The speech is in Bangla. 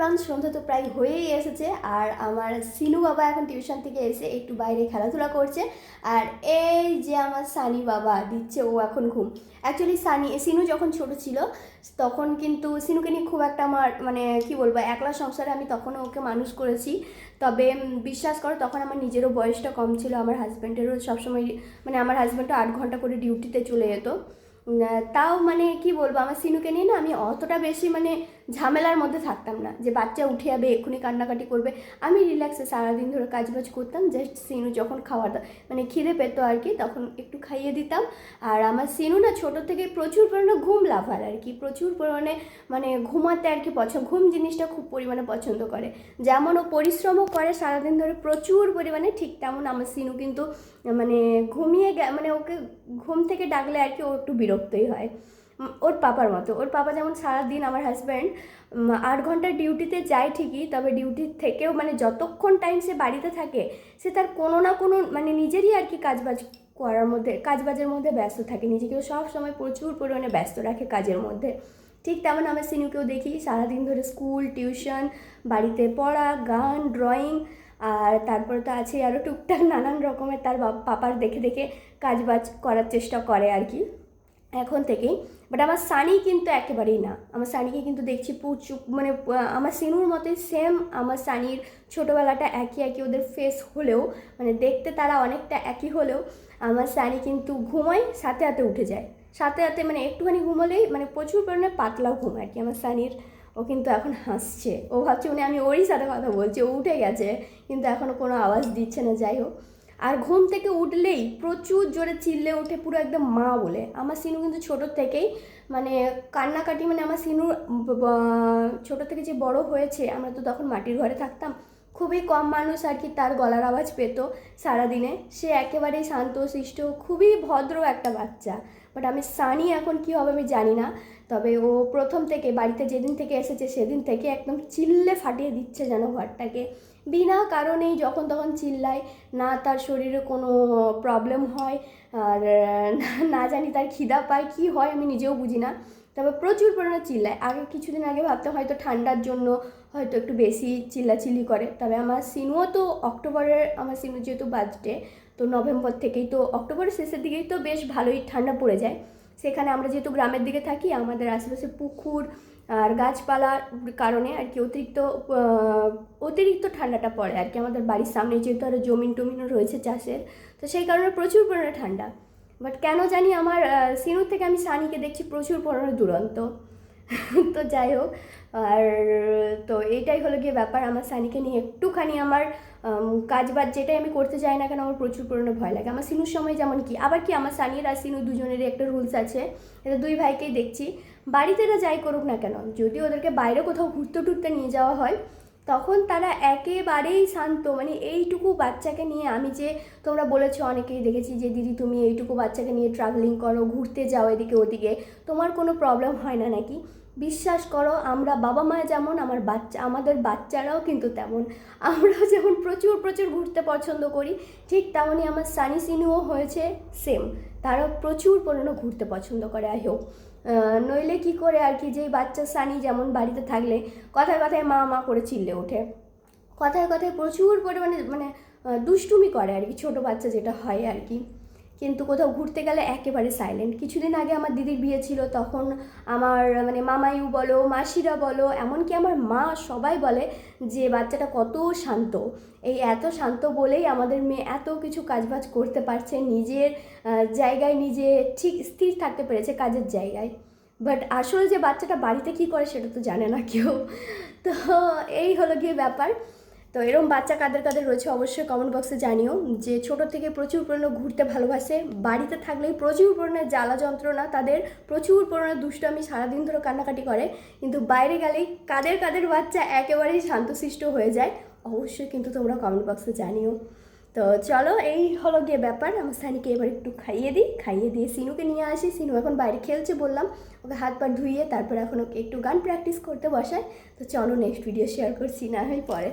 এভরিওয়ান, সন্ধ্যা তো প্রায় হয়েই এসেছে আর আমার সিনু বাবা এখন টিউশন থেকে এসে একটু বাইরে খেলাধুলা করছে আর এই যে আমার সানি বাবা দিচ্ছে, ও এখন ঘুম। অ্যাকচুয়ালি সানি, সিনু যখন ছোট ছিল, তখন কিন্তু সিনুকে নিয়ে খুব একটা আমার মানে কি বলব, একলা সংসারে আমি তখনও ওকে মানুষ করেছি। তবে বিশ্বাস করো, তখন আমার নিজেরও বয়সটা কম ছিল, আমার হাজব্যান্ডেরও সবসময় মানে আমার হাজব্যান্ডও আট ঘণ্টা করে ডিউটিতে চলে যেত। তাও মানে কি বলব, আমার সিনুকে নিয়ে না আমি অতটা বেশি মানে ঝামেলার মধ্যে থাকতাম না যে বাচ্চা উঠে যাবে, এক্ষুনি কান্নাকাটি করবে। আমি রিল্যাক্সে সারাদিন ধরে কাজ বাজ করতাম জাস্ট সিনু যখন খাওয়া মানে খিদে পেত আর কি, তখন একটু খাইয়ে দিতাম। আর আমার সিনু না ছোটো থেকে প্রচুর পরিমাণে ঘুম লাভার আর কি, প্রচুর পরিমাণে মানে ঘুমাতে আর কি পছন্দ, ঘুম জিনিসটা খুব পরিমাণে পছন্দ করে। যেমন ও পরিশ্রমও করে সারাদিন ধরে প্রচুর পরিমাণে, ঠিক তেমন আমার সিনু কিন্তু মানে ঘুমিয়ে মানে ওকে ঘুম থেকে ডাকলে আর কি ও একটু বিরক্তই হয়। ওর পাপার মতো। ওর পাপা যেমন সারাদিন আমার হাজব্যান্ড আট ঘণ্টা ডিউটিতে যায় ঠিকই, তবে ডিউটি থেকেও মানে যতক্ষণ টাইম সে বাড়িতে থাকে, সে তার কোনো না কোনো মানে নিজেরই আর কি কাজবাজ করার মধ্যে, কাজবাজের মধ্যে ব্যস্ত থাকে। নিজেকেও সব সময় প্রচুর পরিমাণে ব্যস্ত রাখে কাজের মধ্যে। ঠিক তেমন আমার সিনুকেও দেখি, সারাদিন ধরে স্কুল টিউশন বাড়িতে পড়া, গান ড্রয়িং আর তারপরে তো আছে আরও টুকটাক নানান রকমের তার পাপার দেখে দেখে কাজবাজ করার চেষ্টা করে আর কি। এখন থেকেই বাট আমার সানি কিন্তু একেবারেই না। আমার সানিকে কিন্তু দেখছি প্রচুর মানে আমার সিনুর মতোই সেম আমার সানির ছোটোবেলাটা একই একই ওদের ফেস হলেও মানে দেখতে তারা অনেকটা একই হলেও, আমার সানি কিন্তু ঘুমায়, সাথে সাথে উঠে যায়। সাথে সাথে মানে একটুখানি ঘুমোলেই মানে প্রচুর পরিমাণে পাতলা ঘুম আর কি। আমার সানির, ও কিন্তু এখন হাসছে। ও ভাবছে মানে আমি ওরই সাথে কথা বলছি, ও উঠে গেছে, কিন্তু এখনও কোনো আওয়াজ দিচ্ছে না, যাই হোক। আর ঘুম থেকে উঠলেই প্রচুর জোরে চিল্লে ওঠে পুরো একদম মা বলে। আমার সিনু কিন্তু ছোটোর থেকেই মানে কান্নাকাটি মানে আমার সিনু ছোটো থেকে যে বড় হয়েছে, আমরা তো তখন মাটির ঘরে থাকতাম খুবই কম মানুষ আর কি তার গলার আওয়াজ পেত সারাদিনে। সে একেবারেই শান্ত শিষ্ট খুবই ভদ্র একটা বাচ্চা। বাট আমি সানি এখন কী হবে আমি জানি না। তবে ও প্রথম থেকে বাড়িতে যেদিন থেকে এসেছে সেদিন থেকে একদম চিল্লে ফাটিয়ে দিচ্ছে যেন ঘরটাকে। বিনা কারণেই যখন তখন চিল্লায়, না তার শরীরে কোনো প্রবলেম হয়, আর না- জানি তার খিদা পায়, কি হয় আমি নিজেও বুঝি না। তবে প্রচুর পরিমাণে চিল্লায়। আগে কিছুদিন আগে ভাবতাম হয়তো ঠান্ডার জন্য হয়তো একটু বেশি চিল্লাচিল্লি করে। তবে আমার সিনুও তো অক্টোবরের, আমার সিনু যেহেতু বার্থডে, তো নভেম্বর থেকেই তো অক্টোবরের শেষের দিকেই তো বেশ ভালোই ঠান্ডা পড়ে যায়। সেখানে আমরা যেহেতু গ্রামের দিকে থাকি, আমাদের আশেপাশে পুকুর আর গাছপালার কারণে আর কি অতিরিক্ত অতিরিক্ত ঠান্ডাটা পড়ে আর কি। আমাদের বাড়ির সামনে যেহেতু আরও জমিন টমিনও রয়েছে চাষের, তো সেই কারণে প্রচুর পরিমাণে ঠান্ডা। বাট কেন জানি আমার সিনুর থেকে আমি সানিকে দেখছি প্রচুর পরিমাণে দুরন্ত। তো যাই হোক, আর এইটাই হলো গিয়ে ব্যাপার। আমার সানিকে নিয়ে একটুখানি আমার কাজ বাজ যেটাই আমি করতে চাই না কেন, আমার প্রচুর পরিমাণে ভয় লাগে। আমার সিনুর সময় যেমন কি, আবার কি আমার সানির আর সিনু দুজনেরই একটা রুলস আছে। এটা দুই ভাইকেই দেখছি। বাড়িতে এরা যাই করুক না কেন, যদি ওদেরকে বাইরে কোথাও ঘুরতে টুরতে নিয়ে যাওয়া হয়, তখন তারা একেবারেই শান্ত। মানে এইটুকু বাচ্চাকে নিয়ে আমি যে তোমরা বলেছ, অনেকেই দেখেছি যে, দিদি, তুমি এইটুকু বাচ্চাকে নিয়ে ট্রাভেলিং করো, ঘুরতে যাও এদিকে ওদিকে। তোমার কোনো প্রবলেম হয় না নাকি? বিশ্বাস করো, আমরা বাবা মা যেমন, আমার বাচ্চা, আমাদের বাচ্চারাও কিন্তু তেমন। আমরাও যেমন প্রচুর প্রচুর ঘুরতে পছন্দ করি, ঠিক তেমনই আমার সানি সিনুও হয়েছে সেম তারা প্রচুর পরিমাণে ঘুরতে পছন্দ করে আই হোক নইলে কি করে আর কি, যেই বাচ্চা সানি যেমন বাড়িতে থাকলে, কথায় কথায় মা মা করে চিল্লে ওঠে। কথায় কথায় প্রচুর পরিমাণে মানে দুষ্টুমি করে আর কি, ছোটো বাচ্চা যেটা হয় আর কি। কিন্তু কোথাও ঘুরতে গেলে একেবারে সাইলেন্ট কিছুদিন আগে আমার দিদির বিয়ে ছিল, তখন আমার মানে মামাইও বলো, মাসিরা বলো, এমনকি আমার মা সবাই বলে যে, বাচ্চাটা কত শান্ত। এই এত শান্ত বলেই আমাদের মেয়ে এত কিছু কাজবাজ করতে পারছে, নিজের জায়গায় নিজে ঠিক স্থির থাকতে পেরেছে কাজের জায়গায়। বাট আসলে যে বাচ্চাটা বাড়িতে কী করে সেটা তো জানে না কেউ। তো এই হলো গিয়ে ব্যাপার। তো এরকম বাচ্চা কাদের কাদের রয়েছে অবশ্যই কমেন্ট বক্সে জানিও যে ছোট থেকে প্রচুর পরিমাণে ঘুরতে ভালোবাসে। বাড়িতে থাকলেই প্রচুর পরিমাণে জ্বালা যন্ত্রণা, তাদের প্রচুর পরিমাণে দুষ্টামি সারাদিন ধরে কান্নাকাটি করে। কিন্তু বাইরে গেলেই কাদের কাদের বাচ্চা একেবারেই শান্তশিষ্ট হয়ে যায়, অবশ্যই কিন্তু তোমরা কমেন্ট বক্সে জানিও। তো চলো, এই হলো গিয়ে ব্যাপার। আমার সানিকে এবার একটু খাইয়ে দিই। খাইয়ে দিয়ে সিনুকে নিয়ে আসি। সিনু এখন বাইরে খেলছে বললাম, ওকে হাত পা ধুইয়ে তারপর এখন ওকে একটু গান প্র্যাকটিস করতে বসায়। তো চলো নেক্সট ভিডিও শেয়ার করছি, না হয় পরে।